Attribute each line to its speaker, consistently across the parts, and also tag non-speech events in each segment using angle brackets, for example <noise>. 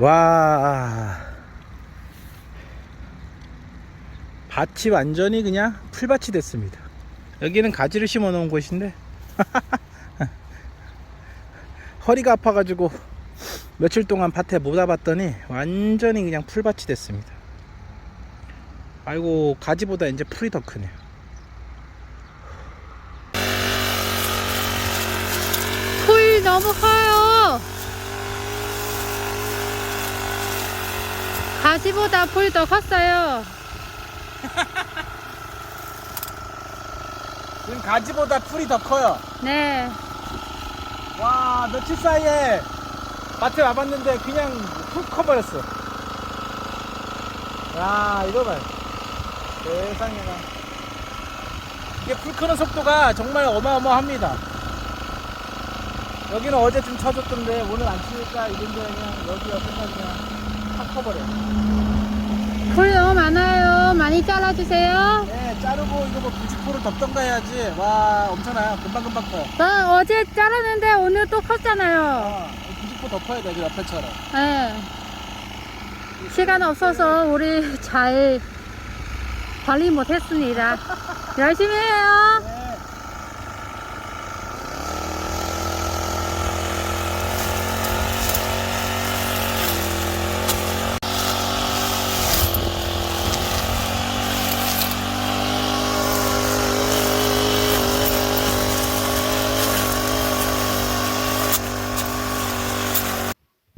Speaker 1: 와. 밭이 완전히 그냥 풀밭이 됐습니다. 여기는 가지를 심어 놓은 곳인데. <laughs> 허리가 아파가지고 며칠 동안 밭에 못 와봤더니 완전히 그냥 풀밭이 됐습니다. 아이고 가지보다 이제 풀이 더 크네요.
Speaker 2: 풀 너무 커요. 가지보다 풀 더 컸어요. <laughs>
Speaker 1: 지금 가지보다 풀이 더 커요.
Speaker 2: 네.
Speaker 1: 와 며칠 사이에 밭에 와봤는데 그냥 훅 커버렸어 야 이거 봐요. 세상에나. 이게 풀 크는 속도가 정말 어마어마합니다. 여기는 어제 좀 쳐줬던데 오늘 안 치니까 이런 데 그냥 여기 옆에까지 그냥 확 커버려
Speaker 2: 풀 너무 많아요. 많이 잘라주세요.
Speaker 1: 네 자르고 이거 뭐 부직포를 덮던가 해야지 와 엄청나요 금방금방 커요
Speaker 2: 나 어제 자르는데 오늘 또 컸잖아요.
Speaker 1: 아, 부직포 덮어야 돼, 그 옆에처럼.
Speaker 2: 네. 시간 없어서 우리 잘 관리 못했습니다. 열심히 해요.
Speaker 1: 네.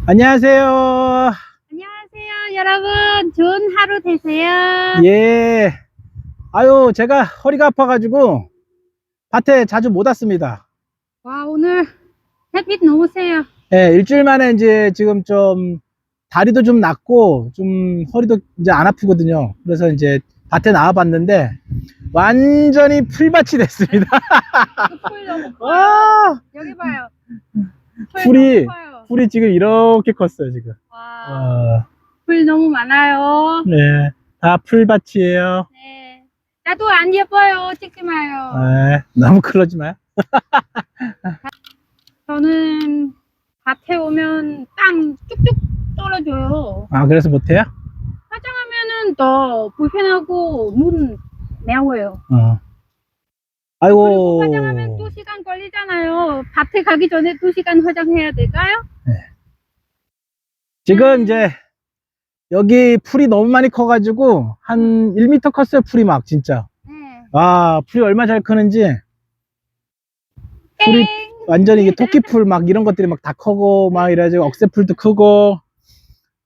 Speaker 1: 안녕하세요.
Speaker 2: 안녕하세요, 여러분. 좋은 하루 되세요.
Speaker 1: 예. 아유, 제가 허리가 아파가지고 밭에 자주 못 왔습니다.
Speaker 2: 와, 오늘 햇빛 너무 세요.
Speaker 1: 예, 일주일 만에 이제 지금 좀 다리도 좀 낫고 좀 허리도 이제 안 아프거든요. 그래서 이제 밭에 나와봤는데 완전히 풀밭이 됐습니다.
Speaker 2: 풀 너무 <laughs> 커요.
Speaker 1: 와,
Speaker 2: 여기 봐요. 풀
Speaker 1: 풀이- 풀이 지금 이렇게 컸어요, 지금.
Speaker 2: 와,
Speaker 1: 와,
Speaker 2: 풀 너무 많아요.
Speaker 1: 네, 다 풀밭이에요.
Speaker 2: 네. 나도 안 예뻐요. 찍지 마요.
Speaker 1: 네, 너무 그러지 마요. <laughs>
Speaker 2: 저는 밭에 오면 땀 쭉쭉 떨어져요.
Speaker 1: 아, 그래서 못해요?
Speaker 2: 화장하면은 더 불편하고 눈 매워요.
Speaker 1: 어. 아이고.
Speaker 2: 화장하면 두 시간 걸리잖아요. 밭에 가기 전에 두 시간 화장해야 될까요?
Speaker 1: 지금 이제 여기 풀이 너무 많이 커가지고 한 1m 컸어요, 풀이 막 진짜.
Speaker 2: 네.
Speaker 1: 와, 풀이 얼마 잘 크는지 풀이
Speaker 2: 땡!
Speaker 1: 완전히 이게 토끼풀 막 이런 것들이 막 다 크고 막 이래가지고 억새풀도 크고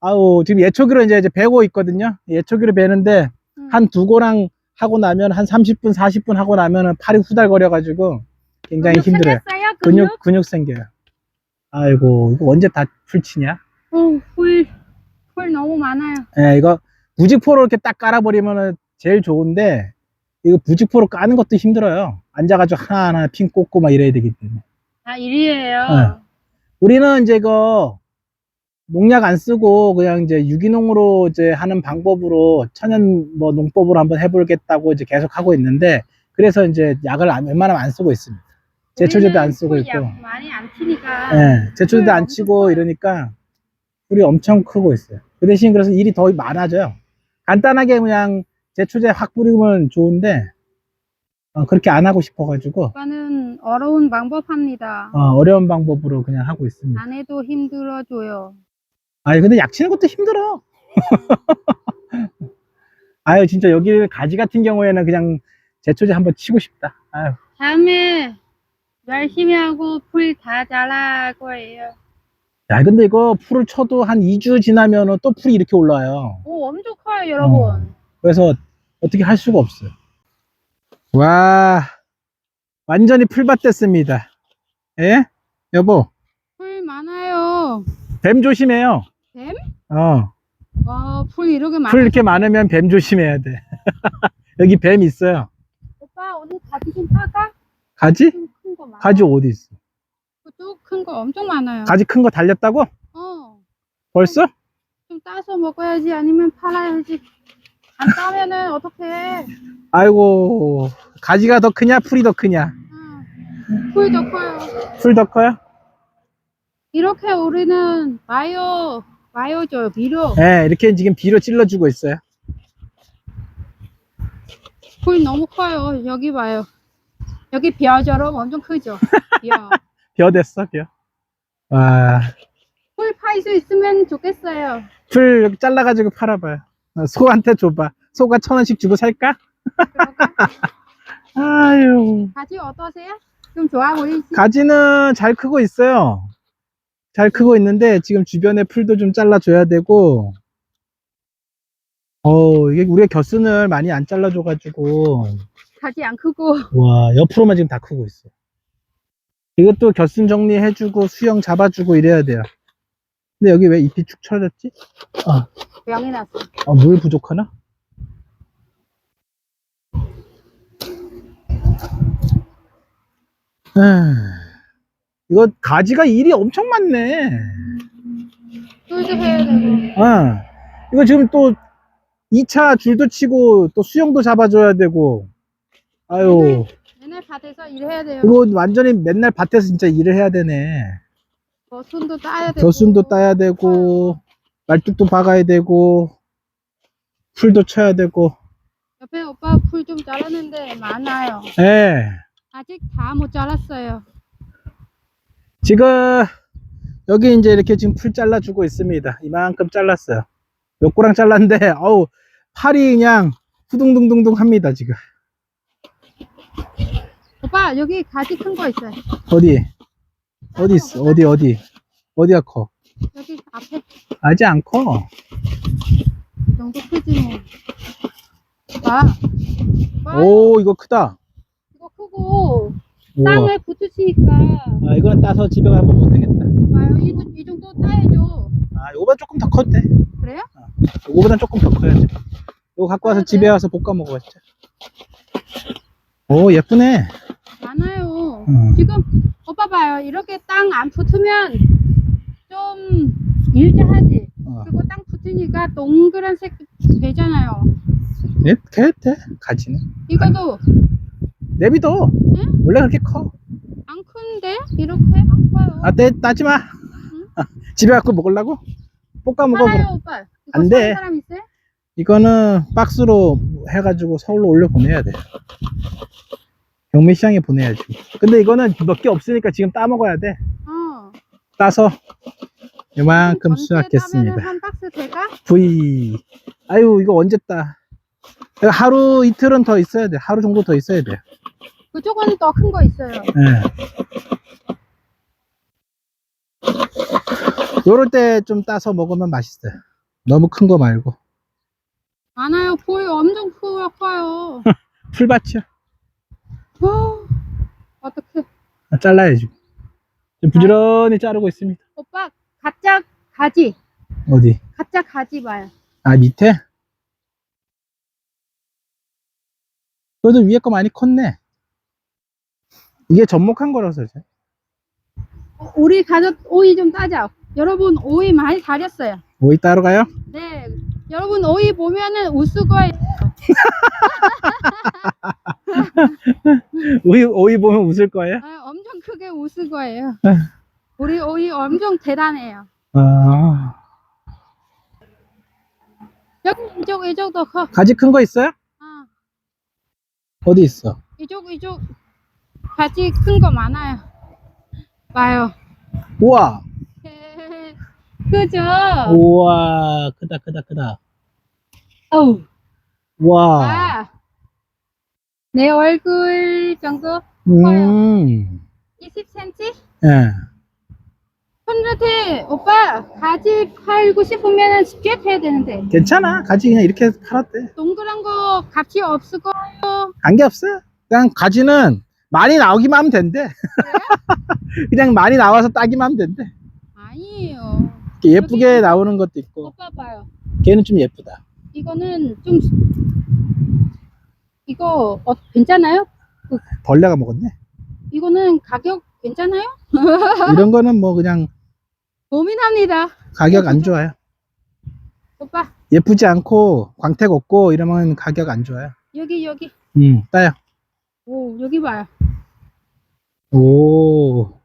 Speaker 1: 아우 지금 예초기로 이제 이제 베고 있거든요. 예초기로 베는데
Speaker 2: 음.
Speaker 1: 한두 고랑 하고 나면 한 30분, 40분 하고 나면은 팔이 후달거려가지고 굉장히 힘들어요.
Speaker 2: 생겼어요?
Speaker 1: 근육,
Speaker 2: 근육?
Speaker 1: 근육 생겨요. 아이고, 이거 언제 다 풀치냐?
Speaker 2: 어, 풀, 풀 너무 많아요.
Speaker 1: 예, 이거 부직포로 이렇게 딱 깔아버리면은 제일 좋은데, 이거 부직포로 까는 것도 힘들어요. 앉아가지고 하나하나 핀 꽂고 막 이래야 되기 때문에.
Speaker 2: 다 일이에요.
Speaker 1: 네. 우리는 이제 그 농약 안 쓰고 그냥 이제 유기농으로 이제 하는 방법으로 천연 뭐 농법으로 한번 해보겠다고 이제 계속 하고 있는데, 그래서 이제 약을 안- 웬만하면 안 쓰고 있습니다. 제초제도 안 쓰고
Speaker 2: 우리는
Speaker 1: 있고.
Speaker 2: 많이 안 튀니까.
Speaker 1: 예, 제초제도 풀안 치고. 이러니까 풀이 엄청 크고 있어요. 그 대신 그래서 일이 더 많아져요. 간단하게 그냥 제초제 확 뿌리면 좋은데 어, 그렇게 안 하고 싶어가지고
Speaker 2: 오빠는 어려운 방법 합니다.
Speaker 1: 어, 려운 방법으로 그냥 하고 있습니다.
Speaker 2: 안 해도 힘들어줘요.
Speaker 1: 아니 근데 약 치는 것도 힘들어. <laughs> 아유 진짜 여기 가지 같은 경우에는 그냥 제초제 한번 치고 싶다. 아유
Speaker 2: 다음에 열심히 하고 풀 다 자랄 거예요.
Speaker 1: 야 근데 이거 풀을 쳐도 한 2주 지나면은 또 풀이 이렇게 올라와요.
Speaker 2: 오, 엄청 커요, 여러분.
Speaker 1: 그래서 어떻게 할 수가 없어요. 와, 완전히 풀밭 됐습니다. 예? 여보,
Speaker 2: 풀 많아요.
Speaker 1: 뱀 조심해요.
Speaker 2: 뱀?
Speaker 1: 어,
Speaker 2: 와, 풀 이렇게 많아.
Speaker 1: 풀 이렇게 많으면 뱀 조심해야 돼. <laughs> 여기 뱀 있어요.
Speaker 2: 오빠, 오늘 가지 좀 사가?
Speaker 1: 가지?
Speaker 2: 큰 거 많아.
Speaker 1: 가지 어디 있어?
Speaker 2: 큰거 엄청 많아요.
Speaker 1: 가지 큰 거 달렸다고?
Speaker 2: 어,
Speaker 1: 벌써?
Speaker 2: 좀 따서 먹어야지, 아니면 팔아야지. 안 따면은 어떡해.
Speaker 1: 아이고, 가지가 더 크냐, 풀이 더 크냐?
Speaker 2: 응. 풀도 커요.
Speaker 1: 풀 더 커요?
Speaker 2: 이렇게 우리는 바이오, 와요 저 비로
Speaker 1: 예, 이렇게 지금 비로 찔러주고 있어요.
Speaker 2: 풀 너무 커요. 여기 봐요. 여기 벼처럼 엄청 크죠. <laughs> 벼.
Speaker 1: 벼 됐어, 벼. 와,
Speaker 2: 풀팔수 있으면 좋겠어요.
Speaker 1: 풀 여기 잘라가지고 팔아봐요. 어, 소한테 줘봐. 소가 천 원씩 주고 살까? <laughs> 아유.
Speaker 2: 가지 어떠세요? 좀 좋아 보이지?
Speaker 1: 가지는 잘 크고 있어요. 잘 크고 있는데 지금 주변에 풀도 좀 잘라줘야 되고 어 이게 우리가 겨순을 많이 안 잘라줘가지고
Speaker 2: 가지 안 크고
Speaker 1: 와 옆으로만 지금 다 크고 있어. 이것도 겨순 정리해주고 수영 잡아주고 이래야 돼요. 근데 여기 왜 잎이 축 처졌지?
Speaker 2: 병이 났어.
Speaker 1: 어, 물 부족하나? 에휴, 이거 가지가 일이 엄청 많네.
Speaker 2: 꿀도 해야 되고.
Speaker 1: 어. 이거 지금 또 2차 줄도 치고 또 수영도 잡아줘야 되고. 아유,
Speaker 2: 맨날 밭에서 일해야 돼요.
Speaker 1: 이거 완전히 맨날 밭에서 진짜 일을 해야 되네.
Speaker 2: 겨순도 따야 되고.
Speaker 1: 겨순도 따야 되고, 말뚝도 박아야 되고, 풀도 쳐야 되고.
Speaker 2: 옆에 오빠 풀 좀 자랐는데 많아요.
Speaker 1: 예.
Speaker 2: 아직 다 못 자랐어요.
Speaker 1: 지금 여기 이제 이렇게 지금 풀 잘라주고 있습니다. 이만큼 잘랐어요. 몇 고랑 잘랐는데, 어우, 팔이 그냥 후둥둥둥둥 합니다, 지금.
Speaker 2: 오빠 여기 가지 큰 거 있어요.
Speaker 1: 어디? 어디 있어? 어디, 어디? 어디가 커?
Speaker 2: 여기 앞에
Speaker 1: 아직 안 커.
Speaker 2: 이 정도 크지 뭐. 봐. 봐.
Speaker 1: 오, 이거 크다.
Speaker 2: 이거 크고
Speaker 1: 우와.
Speaker 2: 땅에 붙으시니까
Speaker 1: 아, 이거는 따서 집에 가면 먹으면 되겠다.
Speaker 2: 봐요. 이, 이 정도 따야죠.
Speaker 1: 아, 요거보다 조금 더 컸대.
Speaker 2: 그래요?
Speaker 1: 요거보다 조금 더 커야지. 요거 갖고 와서
Speaker 2: 아, 네.
Speaker 1: 집에 와서 볶아 먹어야지. 오, 예쁘네.
Speaker 2: 많아요.
Speaker 1: 음.
Speaker 2: 지금 오빠 봐요. 이렇게 땅 안 붙으면 좀 일자하지.
Speaker 1: 어.
Speaker 2: 그리고 땅 붙으니까 동그란 색 되잖아요.
Speaker 1: 네, 돼, 돼. 가지는.
Speaker 2: 이것도
Speaker 1: 내비둬.
Speaker 2: 응?
Speaker 1: 원래 그렇게 커.
Speaker 2: 안 큰데 이렇게 안 커요.
Speaker 1: 아, 떼, 따지 마. <laughs> 집에 갖고 먹으려고? 볶아 먹어. 그럼.
Speaker 2: 오빠.
Speaker 1: 안 돼.
Speaker 2: 사람 있어요?
Speaker 1: 이거는 박스로 해가지고 서울로 올려 보내야 돼. 경매시장에 보내야지. 근데 이거는 몇 개 없으니까 지금 따 먹어야 돼.
Speaker 2: 어.
Speaker 1: 따서 이만큼 수확했습니다.
Speaker 2: 한 박스 돼가?
Speaker 1: V. 아유, 이거 언제 따? 하루 이틀은 더 있어야 돼. 하루 정도 더 있어야 돼.
Speaker 2: 그쪽은 더 큰 거 있어요.
Speaker 1: 예. 요럴 때 좀 따서 먹으면 맛있어요. 너무 큰 거 말고.
Speaker 2: 많아요. 보이 엄청 크고 커요. <laughs>
Speaker 1: 풀밭이야.
Speaker 2: 어, 어떡해.
Speaker 1: 아, 잘라야지. 좀 부지런히 자르고 있습니다.
Speaker 2: 오빠, 가짜 가지.
Speaker 1: 어디?
Speaker 2: 가짜 가지 봐요.
Speaker 1: 아, 밑에? 그래도 위에 거 많이 컸네. 이게 접목한 거라서. 이제.
Speaker 2: 어, 우리 가족 오이 좀 따자. 여러분, 오이 많이 다렸어요.
Speaker 1: 오이 따러 가요?
Speaker 2: 네. 여러분, 오이 보면은 거예요. <laughs>
Speaker 1: 오이, 오이 보면 웃을 거예요?
Speaker 2: 아, 엄청 크게 웃을 거예요.
Speaker 1: 네.
Speaker 2: 우리 오이 엄청 대단해요.
Speaker 1: 아,
Speaker 2: 여기 이쪽, 이쪽도 커.
Speaker 1: 가지 큰 거 있어요?
Speaker 2: 아,
Speaker 1: 어디 있어?
Speaker 2: 이쪽, 이쪽. 가지 큰 거 많아요. 봐요.
Speaker 1: 우와! <laughs>
Speaker 2: 그죠?
Speaker 1: 우와, 크다, 크다, 크다.
Speaker 2: 어우.
Speaker 1: 우와.
Speaker 2: 아, 내 얼굴 정도
Speaker 1: 음,
Speaker 2: 20cm?
Speaker 1: 예.
Speaker 2: 손한테 오빠 가지 팔고 싶으면 스트레트 해야 되는데
Speaker 1: 괜찮아. 가지 그냥 이렇게 팔았대.
Speaker 2: 동그란 거 값이 없을 거
Speaker 1: 관계 없어. 그냥 가지는 많이 나오기만 하면 된대. <laughs> 그냥 많이 나와서 따기만 하면 된대.
Speaker 2: 아니에요
Speaker 1: 이렇게 예쁘게 나오는 것도 있고.
Speaker 2: 오빠 봐요
Speaker 1: 걔는 좀 예쁘다.
Speaker 2: 이거는 좀 이거 어, 괜찮아요?
Speaker 1: 벌레가 먹었네.
Speaker 2: 이거는 가격 괜찮아요? <laughs>
Speaker 1: 이런 거는 뭐 그냥
Speaker 2: 고민합니다
Speaker 1: 가격 안 좋아요.
Speaker 2: 오빠
Speaker 1: 예쁘지 않고 광택 없고 이러면 가격 안 좋아요.
Speaker 2: 여기 여기
Speaker 1: 음, 따요.
Speaker 2: 오 여기 봐요
Speaker 1: 오,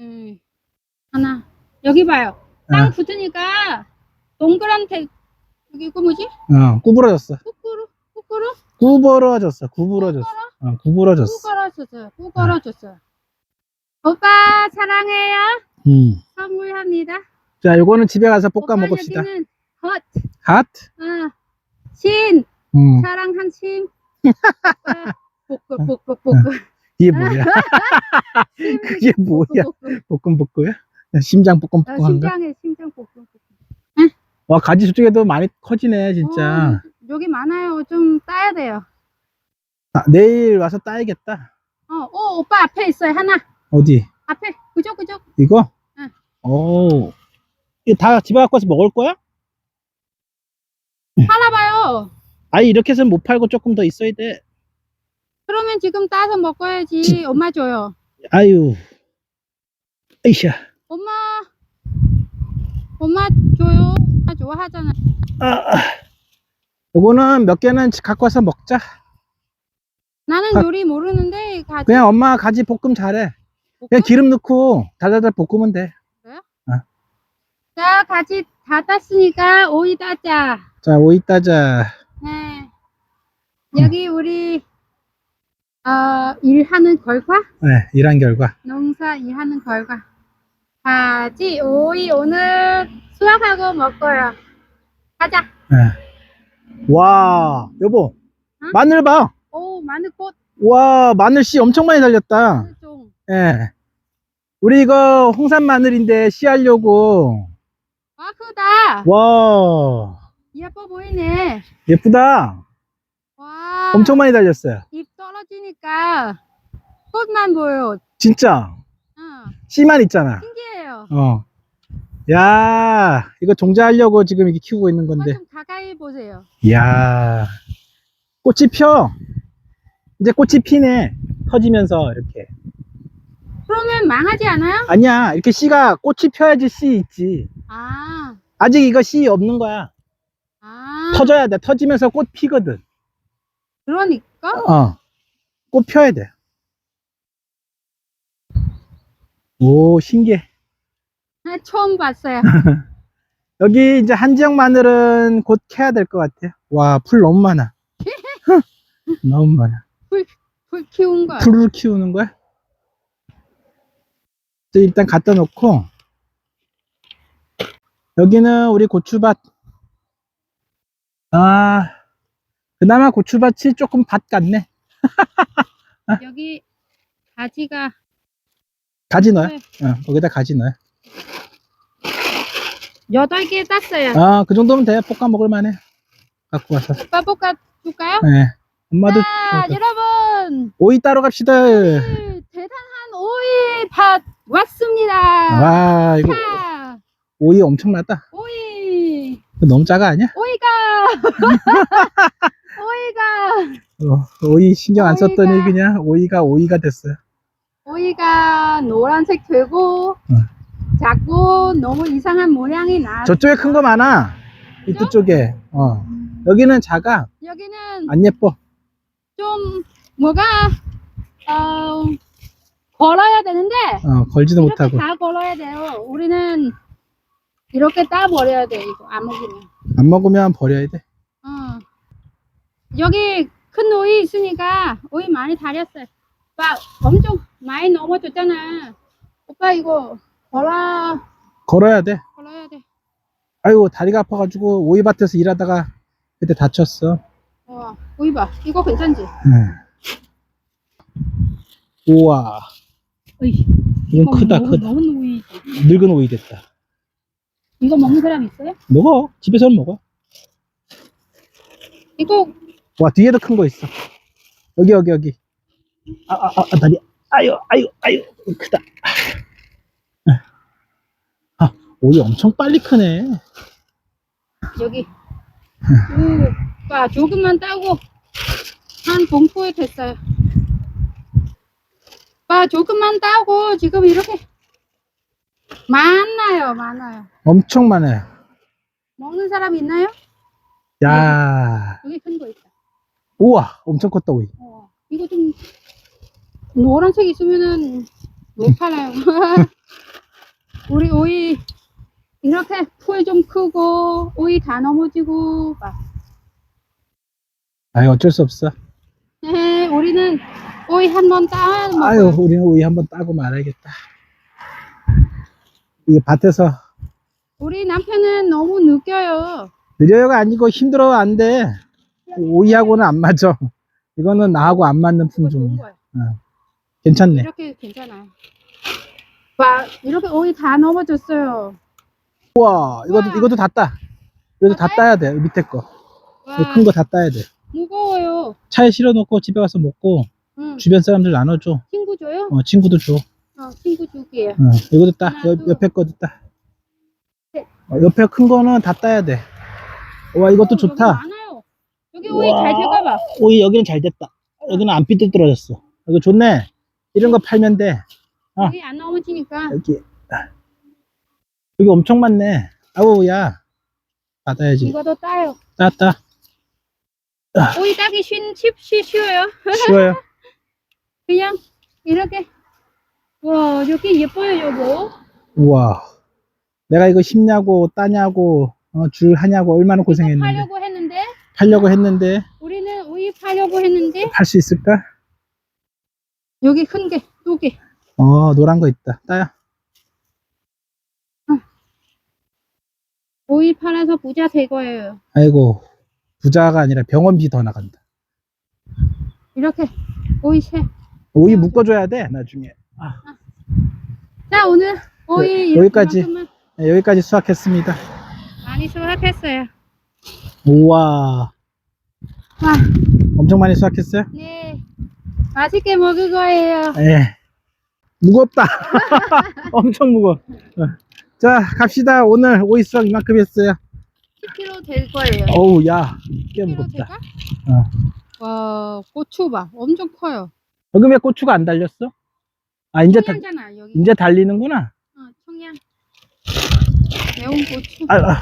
Speaker 2: 음, 하나 여기 봐요 땅
Speaker 1: 아.
Speaker 2: 붙으니까 동그란 대 여기 그 뭐지?
Speaker 1: 어, 구부러졌어.
Speaker 2: 꾸꾸루 꾸꾸루
Speaker 1: 구부러졌어. 구부러졌어. 어, 구부러졌어.
Speaker 2: 꾸거러졌어요. 꾸거러졌어요. 오빠 사랑해요.
Speaker 1: 음.
Speaker 2: 선물합니다.
Speaker 1: 자, 요거는 집에 가서 볶아 먹읍시다.
Speaker 2: 여기는 헛,
Speaker 1: 핫?
Speaker 2: 어, 신,
Speaker 1: 음.
Speaker 2: 사랑한 신. <laughs> 볶음.
Speaker 1: 이게 뭐야? 그게 뭐야? <laughs> <laughs> 볶음 볶음이야? 심장 볶음
Speaker 2: 어,
Speaker 1: 볶음한가?
Speaker 2: 심장에 심장 볶음 볶음.
Speaker 1: 와, 가지 저쪽에도 많이 커지네, 진짜.
Speaker 2: 어, 여기 많아요. 좀 따야 돼요.
Speaker 1: 아, 내일 와서 따야겠다.
Speaker 2: 어, 어, 오빠 앞에 있어요. 하나.
Speaker 1: 어디?
Speaker 2: 앞에. 그쪽 그쪽.
Speaker 1: 이거?
Speaker 2: 응.
Speaker 1: 오. 이거 다 집에 갖고 와서 먹을 거야?
Speaker 2: 팔아봐요.
Speaker 1: 아니, 이렇게 해서는 못 팔고 조금 더 있어야 돼.
Speaker 2: 그러면 지금 따서 먹어야지. 엄마 줘요.
Speaker 1: 아유. 에이샤.
Speaker 2: 엄마. 엄마 줘요. 엄마 좋아하잖아.
Speaker 1: 아, 아. 요거는 몇 개는 갖고 와서 먹자.
Speaker 2: 나는
Speaker 1: 아.
Speaker 2: 요리 모르는데 가지.
Speaker 1: 그냥 엄마 가지 볶음 잘해. 그냥 기름 넣고 달달달 볶으면 돼.
Speaker 2: 자, 가지 다 땄으니까 오이 따자.
Speaker 1: 자, 오이 따자.
Speaker 2: 네. 여기 우리 어, 일하는 결과,
Speaker 1: 네, 일한 결과.
Speaker 2: 농사 일하는 결과. 가지, 오이 오늘 수확하고 먹어요. 가자.
Speaker 1: 네. 와, 여보.
Speaker 2: 응?
Speaker 1: 마늘 봐.
Speaker 2: 오, 마늘꽃
Speaker 1: 와, 마늘 씨 엄청 많이 달렸다.
Speaker 2: 좀.
Speaker 1: 예. 우리 이거 홍산 마늘인데 씨 하려고.
Speaker 2: 와, 크다.
Speaker 1: 와,
Speaker 2: 예뻐 보이네.
Speaker 1: 예쁘다.
Speaker 2: 와.
Speaker 1: 엄청 많이 달렸어요.
Speaker 2: 잎 떨어지니까 꽃만 보여.
Speaker 1: 진짜.
Speaker 2: 응.
Speaker 1: 씨만 있잖아.
Speaker 2: 신기해요.
Speaker 1: 어. 야, 이거 종자하려고 지금 이게 키우고 있는 건데.
Speaker 2: 좀 가까이 보세요.
Speaker 1: 야, 꽃이 펴. 이제 꽃이 피네. 터지면서 이렇게.
Speaker 2: 그러면 망하지 않아요?
Speaker 1: 아니야, 이렇게 씨가 꽃이 펴야지 씨 있지.
Speaker 2: 아,
Speaker 1: 아직 이거 씨 없는 거야.
Speaker 2: 아.
Speaker 1: 터져야 돼. 터지면서 꽃 피거든.
Speaker 2: 그러니까?
Speaker 1: 어. 꽃 펴야 돼. 오, 신기해.
Speaker 2: 아, 처음 봤어요. <laughs>
Speaker 1: 여기 이제 한지역 마늘은 곧 캐야 될 것 같아요. 와, 풀 너무 많아. <laughs> 너무 많아.
Speaker 2: 풀 키운 거.
Speaker 1: 풀을 키우는 거야? 저 일단 갖다 놓고, 여기는 우리 고추밭. 아, 그나마 고추밭이 조금 밭 같네. <laughs>
Speaker 2: 여기 가지가
Speaker 1: 가지 넣어요?
Speaker 2: 네.
Speaker 1: 어, 거기다 가지 넣어요.
Speaker 2: 여덟 개 땄어요.
Speaker 1: 아, 그 정도면 돼. 볶아 먹을 만해. 갖고 와서.
Speaker 2: 오빠 볶아 줄까요?
Speaker 1: 네. 엄마도
Speaker 2: 자,
Speaker 1: 저-
Speaker 2: 여러분.
Speaker 1: 오이 따러 갑시다.
Speaker 2: 음, 대단한 오이 밭 왔습니다.
Speaker 1: 와, 이거
Speaker 2: 자,
Speaker 1: 오이 엄청나다.
Speaker 2: 오이.
Speaker 1: 이거 너무 작아 아니야?
Speaker 2: 오이가. <laughs> 오이가.
Speaker 1: 어, 오이 신경 안 썼더니
Speaker 2: 오이가-
Speaker 1: 그냥 오이가 오이가 됐어요.
Speaker 2: 오이가 노란색 되고 작고 너무 이상한 모양이 나.
Speaker 1: 저쪽에 큰 거 많아. 이쪽 쪽에. 어. 여기는 작아.
Speaker 2: 여기는
Speaker 1: 안 예뻐.
Speaker 2: 좀 뭐가 어, 걸어야 되는데
Speaker 1: 어, 걸지도
Speaker 2: 이렇게
Speaker 1: 못하고.
Speaker 2: 다 걸어야 돼요. 우리는 이렇게 따 버려야 돼 이거 안 먹으면.
Speaker 1: 안 먹으면 버려야 돼.
Speaker 2: 어. 여기 큰 오이 있으니까 오이 많이 달였어요. 오빠 엄청 많이 넘어졌잖아. 오빠 이거 걸어
Speaker 1: 걸어야 돼.
Speaker 2: 걸어야 돼.
Speaker 1: 아이고, 다리가 아파가지고 오이밭에서 일하다가 그때 다쳤어.
Speaker 2: 어, 오이 봐. 이거 괜찮지?
Speaker 1: 응. 우와.
Speaker 2: 어이.
Speaker 1: 이건 크다,
Speaker 2: 너무,
Speaker 1: 크다.
Speaker 2: 너무 오이.
Speaker 1: 늙은 오이 됐다.
Speaker 2: 이거 먹는 사람 있어요?
Speaker 1: 먹어. 집에서는 먹어.
Speaker 2: 이거
Speaker 1: 와, 뒤에도 큰 거 있어. 여기, 여기, 여기. 아, 아, 아, 다리. 아유, 아유, 아유, 크다. 아, 오이 엄청 빨리 크네.
Speaker 2: 여기. 오, 오빠 조금만 따고 한 봉투에 됐어요. 오빠 조금만 따고 지금 이렇게 많아요, 많아요.
Speaker 1: 엄청 많아요.
Speaker 2: 먹는 사람 있나요?
Speaker 1: 야,
Speaker 2: 여기 큰 거 있다.
Speaker 1: 우와, 엄청 컸다, 오이.
Speaker 2: 어, 이거 좀 노란색 있으면은 못 팔아요. <laughs> 우리 오이 이렇게 풀 좀 크고 오이 다 넘어지고 막.
Speaker 1: 아유, 어쩔 수 없어.
Speaker 2: 에헤, 우리는 오이 한 번 따 먹어요.
Speaker 1: 아유, 우리는 우유 한번 따고 말아야겠다. 이 밭에서
Speaker 2: 우리 남편은 너무 느껴요.
Speaker 1: 느려요가 아니고 힘들어 안 돼. 오이하고는 안 맞아. 이거는 나하고 안 맞는
Speaker 2: 좋은
Speaker 1: 품종이야.
Speaker 2: 거야.
Speaker 1: 괜찮네.
Speaker 2: 이렇게 괜찮아요. 와, 이렇게 오이 다 넘어졌어요.
Speaker 1: 우와, 이것도. 이것도 다 따. 이것도 다 따야 돼. 밑에 거.
Speaker 2: 와,
Speaker 1: 큰 거 다 따야 돼.
Speaker 2: 무거워요.
Speaker 1: 차에 실어 놓고 집에 가서 먹고
Speaker 2: 응.
Speaker 1: 주변 사람들 나눠 줘.
Speaker 2: 친구 줘요?
Speaker 1: 어, 친구들 줘.
Speaker 2: 어, 친구 줄게요.
Speaker 1: 어, 이것도 따.
Speaker 2: 하나,
Speaker 1: 옆,
Speaker 2: 둘.
Speaker 1: 옆에 거도 따.
Speaker 2: 셋.
Speaker 1: 어, 옆에 큰 거는 다 따야 돼. 와, 이것도
Speaker 2: 어,
Speaker 1: 좋다.
Speaker 2: 여기 많아요. 여기 오이
Speaker 1: 우와.
Speaker 2: 잘 될까봐.
Speaker 1: 오이 여기는 잘 됐다. 여기는 안 삐뚤어졌어. 이거 좋네. 이런 거 팔면 돼. 어.
Speaker 2: 여기 안 넘어지니까.
Speaker 1: 여기. 여기 엄청 많네. 아우, 야. 받아야지.
Speaker 2: 이거도 따요.
Speaker 1: 따, 따.
Speaker 2: 오이 따기 쉬, 쉽, 쉬, 쉬워요.
Speaker 1: 쉬워요. <laughs>
Speaker 2: 그냥 이렇게. 와, 여기 예뻐요, 여보.
Speaker 1: 우와. 내가 이거 심냐고, 따냐고, 어, 줄 하냐고 얼마나 고생했는데.
Speaker 2: 파려고 했는데,
Speaker 1: 팔려고 했는데,
Speaker 2: 우리는 오이 파려고 했는데,
Speaker 1: 팔 수 있을까?
Speaker 2: 여기 큰 게, 두 개.
Speaker 1: 어, 노란 거 있다. 따야.
Speaker 2: 오이 팔아서 부자 될 거예요.
Speaker 1: 아이고. 부자가 아니라 병원비 더 나간다.
Speaker 2: 이렇게 오이 세.
Speaker 1: 오이 묶어줘야 돼, 나중에. 아,
Speaker 2: 자, 오늘 오이
Speaker 1: 네, 여기까지. 네, 여기까지 수확했습니다.
Speaker 2: 많이 수확했어요.
Speaker 1: 우와.
Speaker 2: 와,
Speaker 1: 엄청 많이 수확했어요?
Speaker 2: 네. 맛있게 먹을 거예요.
Speaker 1: 예. 무겁다. <laughs> 엄청 무거워. 어. 자, 갑시다. 오늘 오이 수확 이만큼 했어요.
Speaker 2: 10kg 될 거예요.
Speaker 1: 어우, 야. 꽤
Speaker 2: 10kg
Speaker 1: 무겁다.
Speaker 2: 될까?
Speaker 1: 어.
Speaker 2: 와, 고추 봐. 엄청 커요.
Speaker 1: 여기 왜 고추가 안 달렸어? 아, 이제, 다,
Speaker 2: 청양잖아, 여기.
Speaker 1: 이제 달리는구나.
Speaker 2: 어, 청양. 매운 고추.
Speaker 1: 아, 아,